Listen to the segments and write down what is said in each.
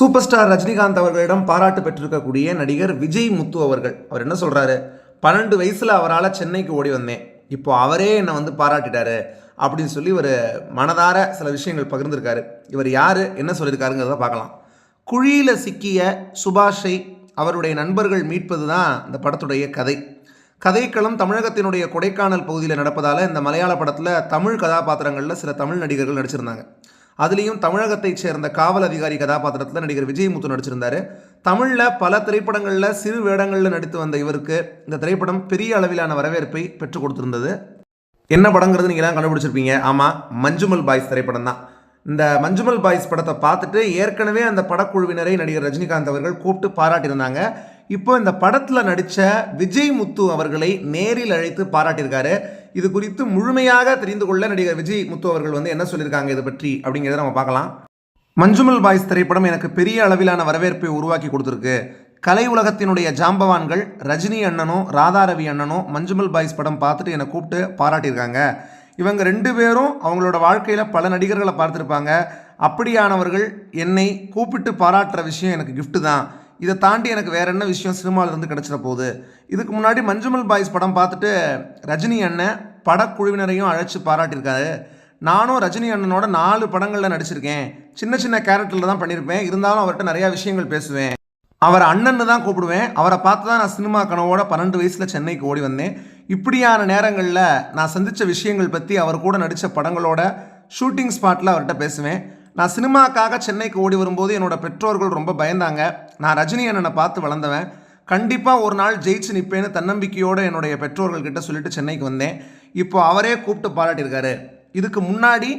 Super star Rajinikanth அவர்களிடம் பாராட்டு பெற்றிருக்கக்கூடிய நடிகர் விஜய் முத்து அவர்கள். அவர் என்ன சொல்கிறாரு பன்னெண்டு வயசில் அவரால் சென்னைக்கு ஓடி வந்தேன். இப்போ அவரே என்னை வந்து பாராட்டிட்டாரு அப்படின்னு சொல்லி ஒரு மனதார சில விஷயங்கள் பகிர்ந்திருக்காரு. இவர் யார்? என்ன சொல்லியிருக்காருங்கிறத பார்க்கலாம். குழியில் சிக்கிய சுபாஷை அவருடைய நண்பர்கள் மீட்பது தான் இந்த படத்துடைய கதை. கதைக்களம் தமிழகத்தினுடைய கொடைக்கானல் பகுதியில் நடப்பதால் இந்த மலையாள படத்தில் தமிழ் கதாபாத்திரங்களில் சில தமிழ் நடிகர்கள் நடிச்சிருந்தாங்க. அதுலேயும் தமிழகத்தைச் சேர்ந்த காவல் அதிகாரி கதாபாத்திரத்தில் நடிகர் விஜயமுத்து நடிச்சிருந்தாரு. தமிழில் பல திரைப்படங்களில் சிறு வேடங்களில் நடித்து வந்த இவருக்கு இந்த திரைப்படம் பெரிய அளவிலான வரவேற்பை பெற்றுக் கொடுத்திருந்தது. என்ன படங்கிறது நீங்களாம் கண்டுபிடிச்சிருப்பீங்க. ஆமாம் மஞ்சுமல் பாய்ஸ் திரைப்படம் தான். இந்த மஞ்சுமல் பாய்ஸ் படத்தை பார்த்துட்டு ஏற்கனவே அந்த படக்குழுவினரை நடிகர் ரஜினிகாந்த் அவர்கள் கூப்பிட்டு பாராட்டியிருந்தாங்க. இப்போ இந்த படத்தில் நடித்த விஜய் முத்து அவர்களை நேரில் அழைத்து பாராட்டியிருக்காரு. இது குறித்து முழுமையாக தெரிந்து கொள்ள நடிகர் விஜய் முத்து அவர்கள் வந்து என்ன சொல்லியிருக்காங்க இதை பற்றி அப்படிங்கிறத நம்ம பார்க்கலாம். மஞ்சுமல் பாய்ஸ் திரைப்படம் எனக்கு பெரிய அளவிலான வரவேற்பை உருவாக்கி கொடுத்துருக்கு. கலை உலகத்தினுடைய ஜாம்பவான்கள் ரஜினி அண்ணனும் ராதாரவி அண்ணனும் மஞ்சுமல் பாய்ஸ் படம் பார்த்துட்டு என்னை கூப்பிட்டு பாராட்டியிருக்காங்க. இவங்க ரெண்டு பேரும் அவங்களோட வாழ்க்கையில் பல நடிகர்களை பார்த்துருப்பாங்க. அப்படியானவர்கள் என்னை கூப்பிட்டு பாராட்டுற விஷயம் எனக்கு கிஃப்ட்டு தான். இதை தாண்டி எனக்கு வேற என்ன விஷயம் சினிமாவிலேருந்து கிடச்சிட போகுது. இதுக்கு முன்னாடி மஞ்சுமல் பாய்ஸ் படம் பார்த்துட்டு ரஜினி அண்ணன் படக்குழுவினரையும் அழைச்சி பாராட்டியிருக்காரு. நானும் ரஜினி அண்ணனோட நாலு படங்களில் நடிச்சிருக்கேன். சின்ன சின்ன கேரக்டரில் தான் பண்ணியிருப்பேன். இருந்தாலும் அவர்கிட்ட நிறையா விஷயங்கள் பேசுவேன். அவர் அண்ணன்னு தான் கூப்பிடுவேன். அவரை பார்த்து தான் நான் சினிமா கனவோட பன்னெண்டு வயசில் சென்னைக்கு ஓடி வந்தேன். இப்படியான நேரங்களில் நான் சந்தித்த விஷயங்கள் பற்றி அவர் கூட நடித்த படங்களோட ஷூட்டிங் ஸ்பாட்டில் அவர்கிட்ட பேசுவேன். நான் சினிமாக்காக சென்னைக்கு ஓடி வரும்போது என்னோட பெற்றோர்கள் ரொம்ப பயந்தாங்க. நான் ரஜினி அண்ணனை பார்த்து வளர்ந்தவன். கண்டிப்பாக ஒரு நாள் ஜெயிச்சு நிற்பேன்னு தன்னம்பிக்கையோடு என்னுடைய பெற்றோர்கள் கிட்ட சொல்லிட்டு சென்னைக்கு வந்தேன். இப்போ அவரே கூப்பிட்டு பாராட்டியிருக்காரு. இதுக்கு முன்னாடி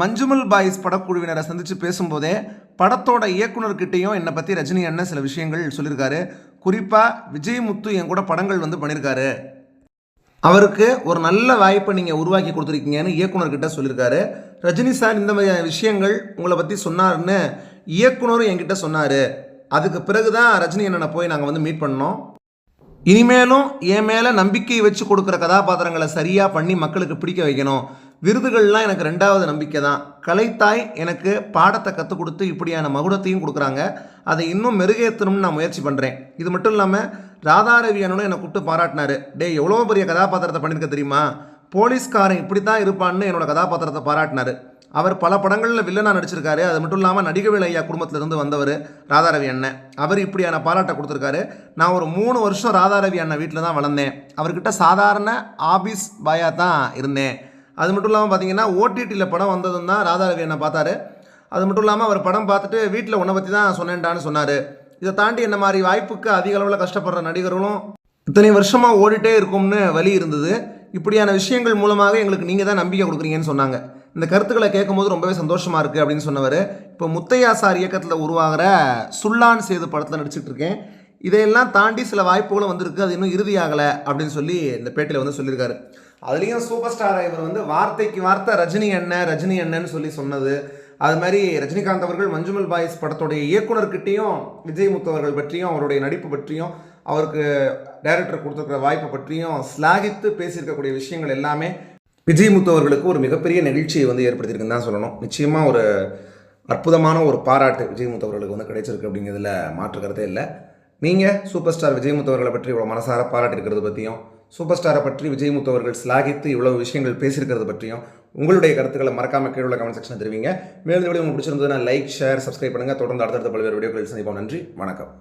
மஞ்சுமல் பாய்ஸ் படக்குழுவினரை சந்தித்து பேசும்போதே படத்தோட இயக்குனர்கிட்டையும் என்னை பற்றி ரஜினி அண்ணன் சில விஷயங்கள் சொல்லியிருக்காரு. குறிப்பாக விஜய் முத்து என் கூட படங்கள் வந்து பண்ணியிருக்காரு. அவருக்கு ஒரு நல்ல வாய்ப்பை நீங்கள் உருவாக்கி கொடுத்துருக்கீங்கன்னு இயக்குனர்கிட்ட சொல்லியிருக்காரு. ரஜினி சார் இந்த மாதிரியான விஷயங்கள் உங்களை பற்றி சொன்னார்னு இயக்குனரும் என்கிட்ட சொன்னார். அதுக்கு பிறகு தான் ரஜினி அண்ணனை போய் நாங்கள் வந்து மீட் பண்ணோம். இனிமேலும் என் மேலே நம்பிக்கை வச்சு கொடுக்குற கதாபாத்திரங்களை சரியாக பண்ணி மக்களுக்கு பிடிக்க வைக்கணும். விருதுகள்லாம் எனக்கு ரெண்டாவது நம்பிக்கை தான். கலைத்தாய் எனக்கு பாடத்தை கற்றுக் கொடுத்து இப்படியான மகுடத்தையும் கொடுக்குறாங்க. அதை இன்னும் மெருகேற்றணும்னு நான் முயற்சி பண்ணுறேன் இது மட்டும் இல்லாமல் ராதாரவி அண்ணனும் என்னை கூப்பிட்டு பாராட்டினார். டே எவ்வளோ பெரிய கதாபாத்திரத்தை பண்ணியிருக்க தெரியுமா? போலீஸ்காரன் இப்படி தான் இருப்பான்னு என்னோட கதாபாத்திரத்தை பாராட்டினாரு. அவர் பல படங்களில் வில்லனாக நடிச்சிருக்காரு. அது மட்டும் இல்லாமல் நடிகவேல் ஐயா குடும்பத்திலிருந்து வந்தவர் ராதாரவி அண்ணன். அவர் இப்படியான பாராட்டை கொடுத்துருக்காரு. நான் ஒரு மூணு வருஷம் ராதாரவி அண்ணன் வீட்டில் தான் வளர்ந்தேன். அவர்கிட்ட சாதாரண ஆபீஸ் பாயாக தான் இருந்தேன். அது மட்டும் இல்லாமல் பார்த்தீங்கன்னா ஓடிடியில் படம் வந்ததும் தான் ராதாரவி அண்ணன் பார்த்தாரு. அது மட்டும் இல்லாமல் அவர் படம் பார்த்துட்டு வீட்டில் உன்னை பற்றி தான் சொன்னேன்டான்னு சொன்னார். இதை தாண்டி என்ன மாதிரி வாய்ப்புக்கு அதிக அளவில் கஷ்டப்படுற நடிகர்களும் இத்தனை வருஷமாக ஓடிட்டே இருக்கும்னு வழி இருந்தது. இப்படியான விஷயங்கள் மூலமாக எங்களுக்கு நீங்கள் தான் நம்பிக்கை கொடுக்குறீங்கன்னு சொன்னாங்க. இந்த கருத்துக்களை கேட்கும்போது ரொம்பவே சந்தோஷமாக இருக்குது அப்படின்னு சொன்னவர். இப்போ முத்தையா சார் இயக்கத்தில் உருவாகிற சுல்லான் சேது படத்தில் நடிச்சிட்டு இருக்கேன் இதையெல்லாம் தாண்டி சில வாய்ப்புகளும் வந்திருக்கு. அது இன்னும் இறுதியாகலை அப்படின்னு சொல்லி இந்த பேட்டியில் வந்து சொல்லியிருக்காரு. அதுலேயும் சூப்பர் ஸ்டார் இவர் வந்து வார்த்தைக்கு வார்த்தை ரஜினி அண்ணன் ரஜினி என்னன்னு சொல்லி சொன்னது. அது மாதிரி ரஜினிகாந்த் அவர்கள் மஞ்சுமல் பாய்ஸ் படத்துடைய இயக்குனர்கிட்டையும் விஜய் முத்து அவர்கள் பற்றியும் அவருடைய நடிப்பு பற்றியும் அவருக்கு டைரக்டர் கொடுத்துருக்கிற வாய்ப்பு பற்றியும் ஸ்லாகித்து பேசியிருக்கக்கூடிய விஷயங்கள் எல்லாமே விஜய் முத்து அவர்களுக்கு ஒரு மிகப்பெரிய நெகிழ்ச்சியை வந்து ஏற்படுத்தியிருக்குன்னு தான் சொல்லணும். நிச்சயமாக ஒரு அற்புதமான ஒரு பாராட்டு விஜய் முத்து அவர்களுக்கு வந்து கிடைச்சிருக்கு அப்படிங்கிறதுல மாற்று கருத்தே இல்லை. நீங்கள் சூப்பர் ஸ்டார் விஜயமுத்து அவர்களை பற்றி இவ்வளோ மனசார பாராட்டிருக்கிறது பற்றியும் சூப்பர் ஸ்டாரை பற்றி விஜயமுத்து அவர்கள் சிலாகித்து இவ்வளவு விஷயங்கள் பேசியிருக்கிறது பற்றியும் உங்களுடைய கருத்துக்களை மறக்காம கீழே உள்ள கமெண்ட் செக்ஷன் தெரிவிங்க. மேலும் வீடியோ உங்களுக்கு பிடிச்சிருந்ததுன்னா லைக் ஷேர் சப்ஸ்கிரைப் பண்ணுங்கள் தொடர்ந்து அடுத்தடுத்த பல்வேறு வீடியோக்கள் சந்திப்போம். நன்றி. வணக்கம்.